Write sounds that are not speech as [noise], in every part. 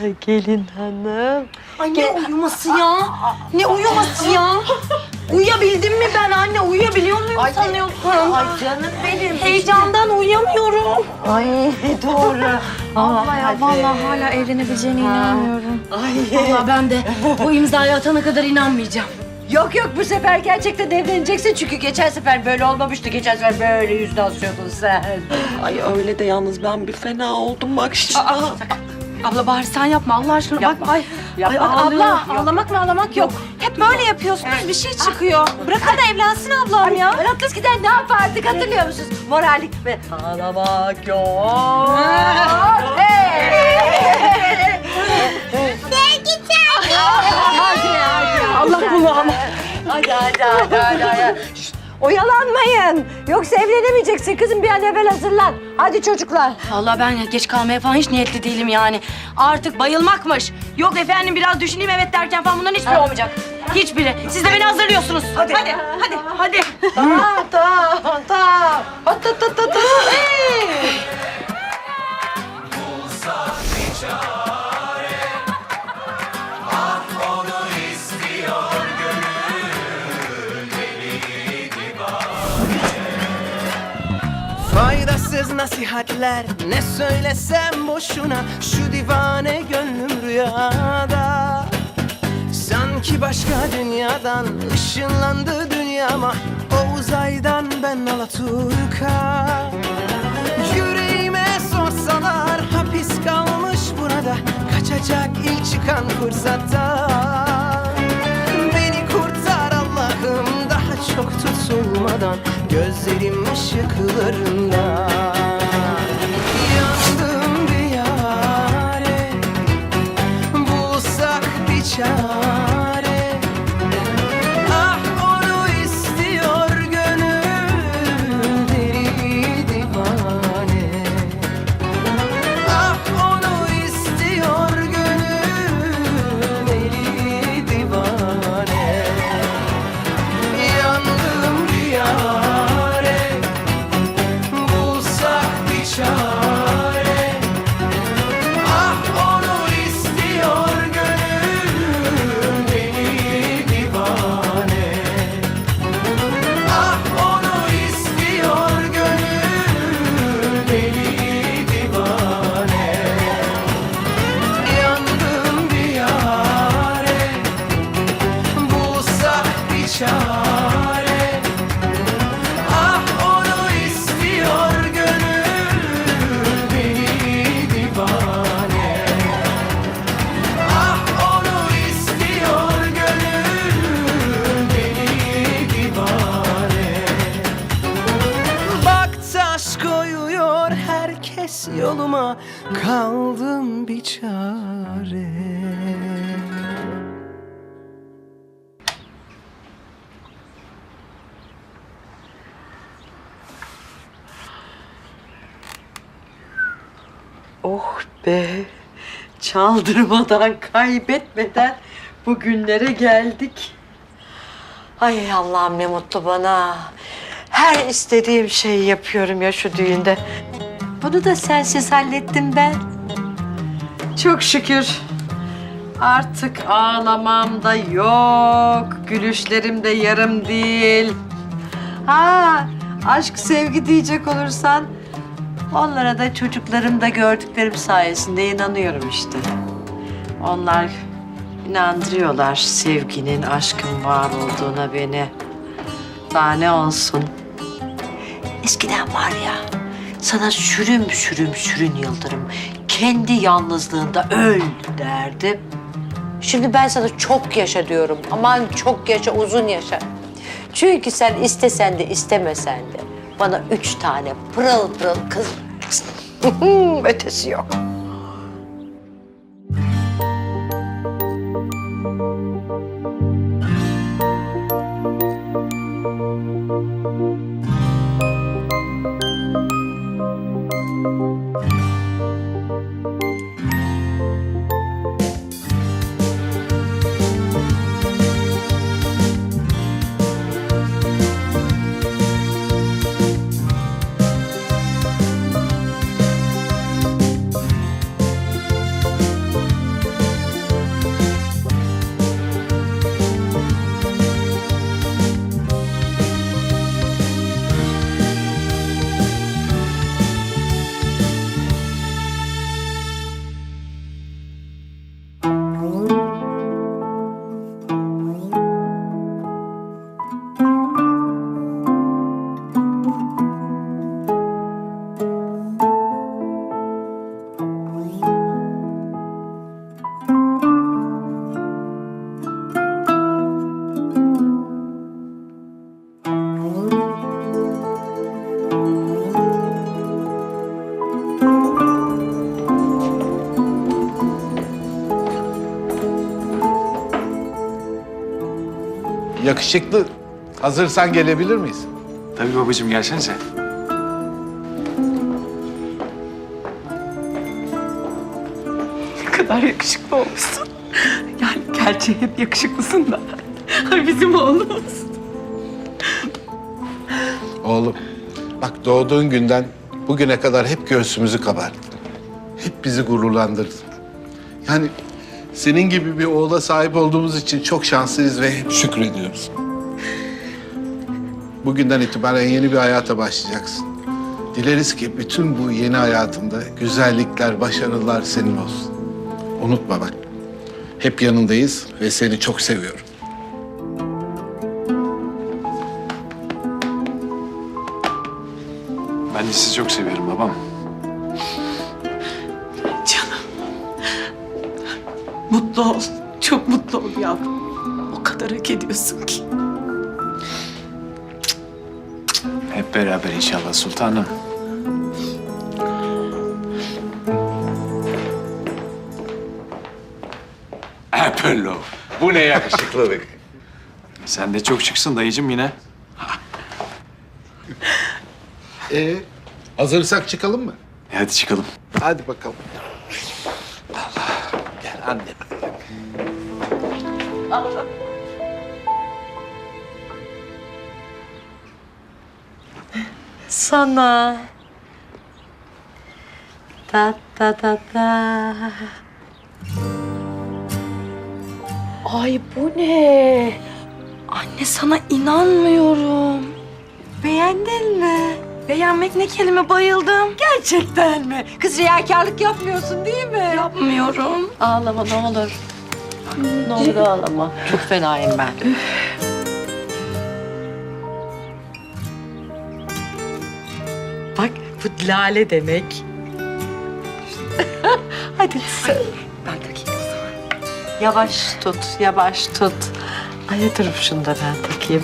Ay gelin hanım. Ay ne uyuması ya? Ne uyuması ya? Uyuyabildim mi ben anne? Uyuyabiliyor muyum sanıyorsun? Ay canım benim. Heyecandan uyuyamıyorum. Ay doğru. Abla ya vallahi hala evlenebileceğine inanmıyorum. Ay. Vallahi ben de bu imzayı atana kadar inanmayacağım. Yok yok bu sefer gerçekten evleneceksin çünkü geçen sefer böyle olmamıştı. Geçen sefer böyle yüzde asıyordun sen. Ay öyle de yalnız ben bir fena oldum bak şimdi. Abla bari sen yapma Allah aşkına. Yapma. Bak ay. Yapma, ay, abla Yok. ağlamak mı ağlamak yok. Hep böyle yapıyorsunuz bir şey çıkıyor. Bırakın da evlensin ablam ya. Berat eskiden ne yapardık hatırlıyor musunuz? Morallik ve ağlamak yok. Oyalanmayın. Yoksa evlenemeyeceksin kızım bir an evvel hazırlan. Hadi çocuklar. Vallahi ben geç kalmaya falan hiç niyetli değilim yani. Artık bayılmakmış. Yok efendim biraz düşüneyim evet derken falan bunların hiçbiri olmayacak. Hiçbiri. Siz de beni hazırlıyorsunuz. Hadi. Hadi. Hadi. Hadi. Tamam tamam tamam. Hat hat hat nasihatler ne söylesem boşuna Şu divane gönlüm rüyada. Sanki başka dünyadan ışınlandı dünyama O uzaydan ben Alaturka. Yüreğime sorsalar hapis kalmış burada Kaçacak ilk çıkan fırsatta Beni kurtar Allah'ım daha çok tutulmadan Gözlerim ışıklarında Asha. Kaldım bir çare Oh be. Çaldırmadan, kaybetmeden bugünlere geldik. Ay Allah'ım ne mutlu bana. Her istediğim şeyi yapıyorum ya şu düğünde. Bunu da sensiz hallettim ben. Çok şükür. Artık ağlamam da yok. Gülüşlerim de yarım değil. Ha, aşk sevgi diyecek olursan Onlara da çocuklarımda gördüklerim sayesinde inanıyorum işte. Onlar inandırıyorlar sevginin, aşkın var olduğuna beni. Daha ne olsun. Eskiden var ya, sana sürüm sürüm sürün yıldırım. Kendi yalnızlığında öl derdim. Şimdi ben sana çok yaşa diyorum. Aman çok yaşa, uzun yaşa. Çünkü sen istesen de istemesen de bana üç tane pırıl pırıl kız. [laughs] Ötesi yok. Yakışıklı. Hazırsan gelebilir miyiz? Tabii babacığım gelsenize. Ne kadar yakışıklı olmuşsun. Yani gerçi hep yakışıklısın da. Bizim oğlumuz. Oğlum, bak doğduğun günden bugüne kadar hep göğsümüzü kabarttın. Hep bizi gururlandırdın. Yani senin gibi bir oğula sahip olduğumuz için çok şanslıyız ve şükrediyoruz. Bugünden itibaren yeni bir hayata başlayacaksın. Dileriz ki bütün bu yeni hayatında güzellikler, başarılar senin olsun. Unutma bak. Hep yanındayız ve seni çok seviyorum. Ben de sizi çok seviyorum babam. Mutlu ol. Çok mutlu ol yavrum. O kadar hak ediyorsun ki. Hep beraber inşallah sultanım. Apollo. Bu ne yakışıklılık. Sen de çok çıksın dayıcım yine. Ee, hazırsak çıkalım mı? E hadi çıkalım. Hadi bakalım. Allah. Gel annem. Sana. Ta ta ta ta. Ay bu ne? Anne sana inanmıyorum. Beğendin mi? Beğenmek ne kelime bayıldım. Gerçekten mi? Kız riyakarlık yapmıyorsun değil mi? Yapmıyorum. Ağlama ne olur. Ne olur ağlama. Çok fenayım ben. Bak bu lale demek. [laughs] Hadi sen. Ben takayım o zaman. Yavaş tut, yavaş tut. Ay dur şunu da ben takayım.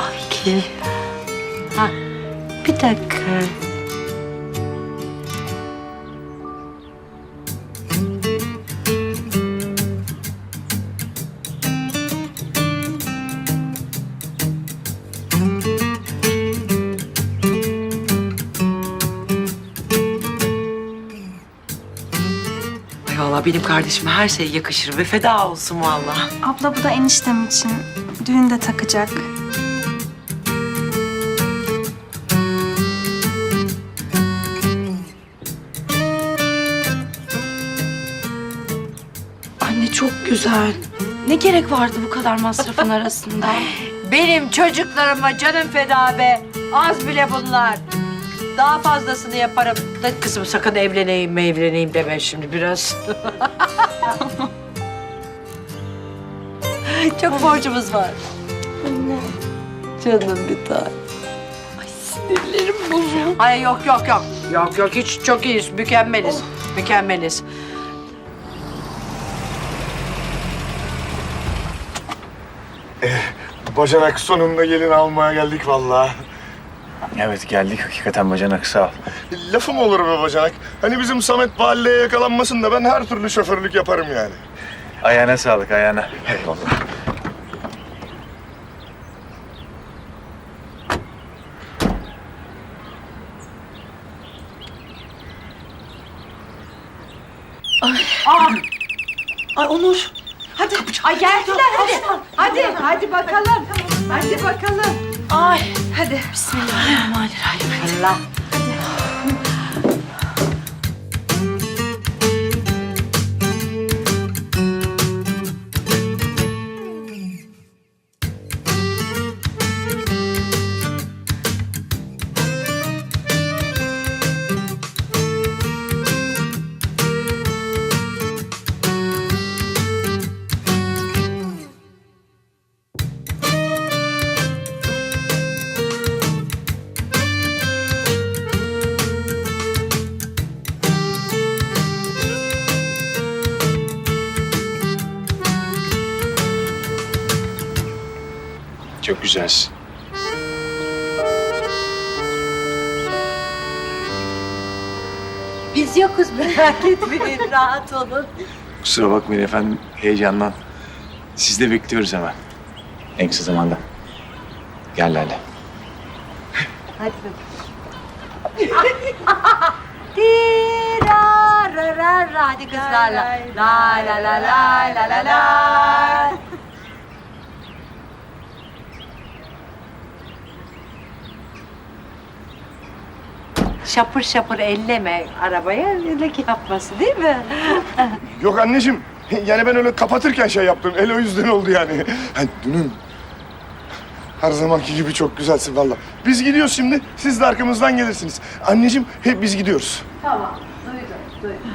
Ay ki. Ha, bir dakika. Benim kardeşime her şey yakışır ve feda olsun vallahi. Abla bu da eniştem için. Düğünde takacak. Anne çok güzel. Ne gerek vardı bu kadar masrafın [laughs] arasında? Benim çocuklarıma canım feda be. Az bile bunlar. Daha fazlasını yaparım. Da kızım sakın evleneyim mi evleneyim deme şimdi biraz. [laughs] Çok borcumuz var. Anne. Canım bir tane. Ay sinirlerim bozuldu. Ay yok yok yok. Yok yok hiç çok iyiyiz. Mükemmeliz. Mükemmeliz. Bacanak sonunda gelin almaya geldik vallahi. Evet geldik hakikaten bacanak sağ ol. Lafım olur be bacanak. Hani bizim Samet mahalleye yakalanmasın da ben her türlü şoförlük yaparım yani. Ayağına sağlık ayağına. Eyvallah. Ay Onur. Hadi. Ay geldiler hadi. Hadi hadi bakalım. Hadi bakalım. Ay hadi. Bismillahirrahmanirrahim. Allah. Çok güzelsin. Biz yokuz merak etmeyin [laughs] rahat olun. Kusura bakmayın efendim heyecandan. Siz de bekliyoruz hemen. En kısa zamanda. Gel Lale. Hadi Tira [laughs] ra ra ra hadi kızlarla. La la la la la la la. Şapır şapır elleme arabaya leke yapması değil mi? [laughs] Yok anneciğim. Yani ben öyle kapatırken şey yaptım. El o yüzden oldu yani. Hani dünün her zamanki gibi çok güzelsin valla. Biz gidiyoruz şimdi. Siz de arkamızdan gelirsiniz. Anneciğim hep biz gidiyoruz. Tamam duydum duydum.